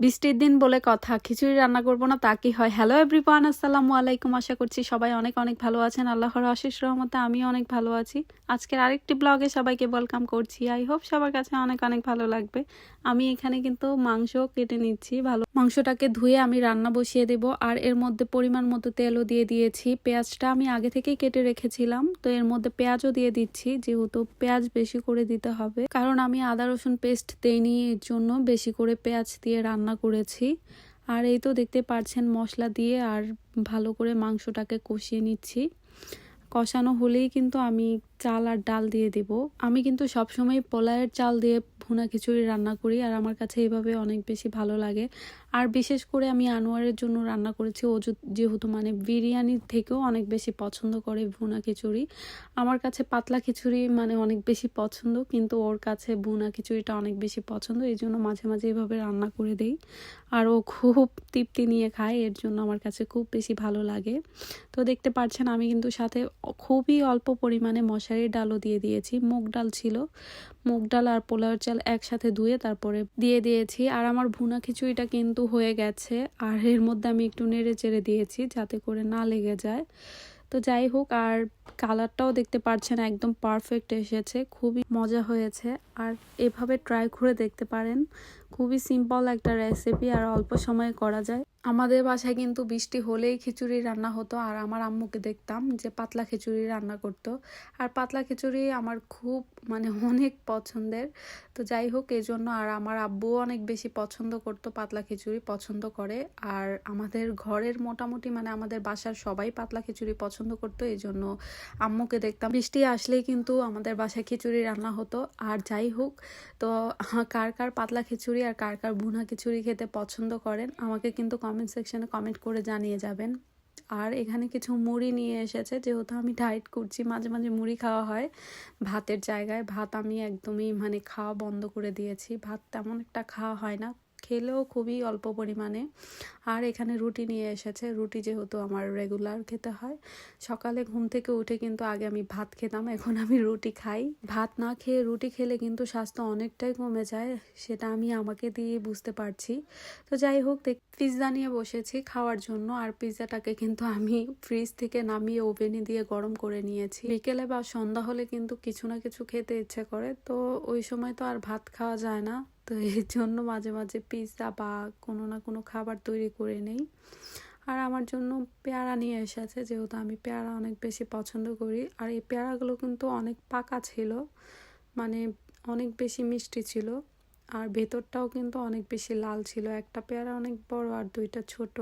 বৃষ্টির দিন বলে কথা, খিচুড়ি রান্না করব না, তা কি হয়? হ্যালো এভরিওয়ান আসসালামু আলাইকুম, আশা করছি সবাই অনেক অনেক ভালো আছেন। আল্লাহর আশিস রহমতে আমি অনেক ভালো আছি। আজকের আরেকটি ব্লগে সবাইকে ওয়েলকাম করছি। আই হোপ সবার কাছে অনেক অনেক ভালো লাগবে। আমি এখানে কিন্তু মাংস কেটে নিচ্ছি, ভালো মাংসটাকে ধুয়ে আমি রান্না বসিয়ে দেব। আর এর মধ্যে পরিমাণ মতো তেলও দিয়ে দিয়েছি। পেঁয়াজটা আমি আগে থেকেই কেটে রেখেছিলাম, তো এর মধ্যে পেঁয়াজও দিয়ে দিচ্ছি, যেহেতু পেঁয়াজ বেশি করে দিতে হবে। কারণ আমি আদা রসুন পেস্ট দেইনি, এর জন্য বেশি করে পেঁয়াজ দিয়ে রান্না করেছি। আর এই তো দেখতে পারছেন মশলা দিয়ে আর ভালো করে মাংসটাকে কষিয়ে নিচ্ছি। কষানো হলেই কিন্তু আমি চাল আর ডাল দিয়ে দেব। আমি কিন্তু সবসময় পোলায়ের চাল দিয়ে ভুনা খিচুড়ি রান্না করি আর আমার কাছে এভাবে অনেক বেশি ভালো লাগে। আর বিশেষ করে আমি আনোয়ারের জন্য রান্না করেছি, ও যেহেতু মানে বিরিয়ানির থেকেও অনেক বেশি পছন্দ করে ভুনা খিচুড়ি। আমার কাছে পাতলা খিচুড়ি মানে অনেক বেশি পছন্দ, কিন্তু ওর কাছে ভুনা খিচুড়িটা অনেক বেশি পছন্দ, এই জন্য মাঝে মাঝে এভাবে রান্না করে দেই। আর ও খুব তৃপ্তি নিয়ে খায়, এর জন্য আমার কাছে খুব বেশি ভালো লাগে। তো দেখতে পাচ্ছেন আমি কিন্তু সাথে খুবই অল্প পরিমাণে মশারির ডালও দিয়ে দিয়েছি। মুগ ডাল ছিল। মুগ ডাল আর পোলাওয়ের চাল একসাথে ধুয়ে তারপরে দিয়ে দিয়েছি। আর আমার ভুনা খিচুড়িটা কিন্তু হয়ে গেছে। আর এর মধ্যে আমি একটু নেড়ে চেড়ে দিয়েছি যাতে করে না লেগে যায়। তো যাই হোক, আর কালারটাও দেখতে পাচ্ছেন একদম পারফেক্ট এসেছে। খুবই মজা হয়েছে। আর এভাবে ট্রাই করে দেখতে পারেন। খুবই সিম্পল একটা রেসিপি, আর অল্প সময়ে করা যায়। আমাদের বাসায় কিন্তু বৃষ্টি হলেই খিচুড়ি রান্না হতো, আর আমার আম্মুকে দেখতাম যে পাতলা খিচুড়ি রান্না করতো। আর পাতলা খিচুড়ি আমার খুব মানে অনেক পছন্দের। তো যাই হোক এই জন্য আর আমার আব্বুও অনেক বেশি পছন্দ করতো পাতলা খিচুড়ি, পছন্দ করে। আর আমাদের ঘরের মোটামুটি মানে আমাদের বাসার সবাই পাতলা খিচুড়ি পছন্দ করতো এই জন্য আম্মুকে দেখতাম। বৃষ্টি আসলেই কিন্তু আমাদের বাসায় খিচুড়ি রান্না হতো। আর যাই হোক, তো কার কার পাতলা খিচুড়ি আর কার কার ভুনা খিচুড়ি খেতে পছন্দ করেন, আমাকে কিন্তু কমেন্ট সেকশনে কমেন্ট করে জানিয়ে যাবেন। আর এখানে কিছু মুড়ি নিয়ে এসেছে, যেহেতু আমি ডায়েট করছি, মাঝে মাঝে মুড়ি খাওয়া হয়। ভাতের জায়গায় ভাত আমি একদমই মানে খাওয়া বন্ধ করে দিয়েছি। ভাত তেমন একটা খাওয়া হয় না। খেলেও খুবই অল্প পরিমাণে। আর এখানে রুটি নিয়ে এসেছে। রুটি যেহেতু আমার রেগুলার খেতে হয়, সকালে ঘুম থেকে উঠে কিন্তু আগে আমি ভাত খেতাম, এখন আমি রুটি খাই। ভাত না খেয়ে রুটি খেলে কিন্তু স্বাস্থ্য অনেকটাই কমে যায়, সেটা আমি আমাকে দিয়ে বুঝতে পারছি। তো যাই হোক পিৎজা নিয়ে বসেছি খাওয়ার জন্য, আর পিৎজাটাকে কিন্তু আমি ফ্রিজ থেকে নামিয়ে ওভেনে দিয়ে গরম করে নিয়েছি। বিকেলে বা সন্ধ্যা হলে কিন্তু কিছু না কিছু খেতে ইচ্ছে করে, তো ওই সময় তো আর ভাত খাওয়া যায় না। তো এর জন্য মাঝে মাঝে পিৎজা বা কোনো না কোনো খাবার তৈরি করে নেই। আর আমার জন্য পেয়ারা নিয়ে এসেছে, যেহেতু আমি পেয়ারা অনেক বেশি পছন্দ করি। আর এই পেয়ারাগুলো কিন্তু অনেক পাকা ছিল মানে অনেক বেশি মিষ্টি ছিল। আর ভেতরটাও কিন্তু অনেক বেশি লাল ছিল, একটা পেয়ারা অনেক বড় আর দুইটা ছোট।